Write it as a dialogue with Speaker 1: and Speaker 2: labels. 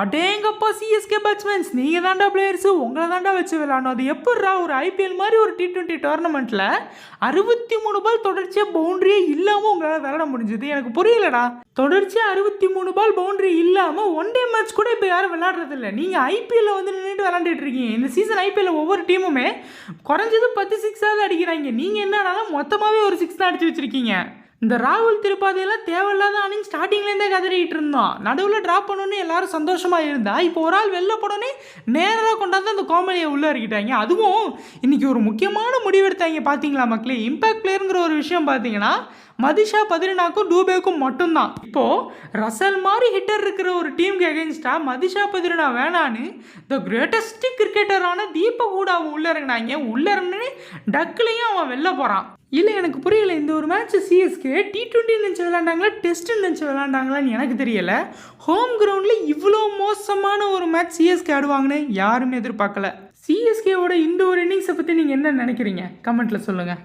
Speaker 1: அடேங்கப்பா CSK batsmen நீங்கள் தாண்டா பிளேயர்ஸு உங்களை தாண்டா வச்சு விளாடணும் அது எப்பட்றா ஒரு ஐபிஎல் மாதிரி ஒரு டி ட்வெண்ட்டி டோர்னமெண்ட்டில் அறுபத்தி மூணு பால் தொடர்ச்சியாக பவுண்டரியே இல்லாமல் உங்களால் விளாட முடிஞ்சது. எனக்கு புரியலடா. தொடர்ச்சியாக அறுபத்தி மூணு பால் பவுண்டரி இல்லாமல் ஒன் டே மேட்ச் கூட இப்போ யாரும் விளாட்றதில்ல நீங்கள் ஐபிஎல்ல வந்து நின்றுட்டு விளாண்டுட்டு இருக்கீங்க. இந்த சீசன் ஐபிஎல்ல ஒவ்வொரு டீமுமே குறைஞ்சது பத்து சிக்ஸாவது அடிக்கிறாங்க. நீங்கள் என்னன்னா மொத்தமாகவே ஒரு சிக்ஸ் தான் அடிச்சு வச்சுருக்கீங்க. இந்த ராகுல் திருப்பாதியெல்லாம் தேவையில்லாத அணின்னு ஸ்டார்டிங்லேருந்தே கதறிட்டு இருந்தோம் நடுவில் ட்ராப் பண்ணணுன்னு எல்லாரும் சந்தோஷமாக இருந்தா. இப்போ ஒரு ஆள் வெளில போனோன்னே நேராக கொண்டாந்து அந்த கோமலியை உள்ளே இறக்கிட்டாங்க. அதுவும் இன்றைக்கி ஒரு முக்கியமான முடிவு எடுத்தாங்க பார்த்தீங்களா மக்களே? இம்பாக்ட் பிளேயருங்கிற ஒரு விஷயம் பார்த்தீங்கன்னா மதிஷா பதிரினாக்கும் டூபேக்கும் மட்டும்தான். இப்போது ரசல் மாதிரி ஹிட்டர் இருக்கிற ஒரு டீமுக்கு எகென்ஸ்டாக மதிஷா பதிரினா வேணான்னு த கிரேட்டஸ்ட் கிரிக்கெட்டரான தீபக் கூட அவன் உள்ள இறங்கினாங்க. உள்ளே இறங்கினே டக்குலையும் அவன் வெளில போகிறான் இல்லை எனக்கு புரியல இந்த ஒரு மேட்ச் சிஎஸ்கே டி ட்வெண்ட்டி நினச்சி விளாண்டாங்களா டெஸ்ட்டு நினச்சி விளாண்டாங்களான்னு எனக்கு தெரியலை. ஹோம் கிரவுண்டில் இவ்வளோ மோசமான ஒரு மேட்ச் சிஎஸ்கே ஆடுவாங்கன்னு யாருமே எதிர்பார்க்கல. சிஎஸ்கேவோட இந்த ஒரு இன்னிங்ஸை பற்றி நீங்கள் என்ன நினைக்கிறீங்க? கமெண்ட்டில் சொல்லுங்கள்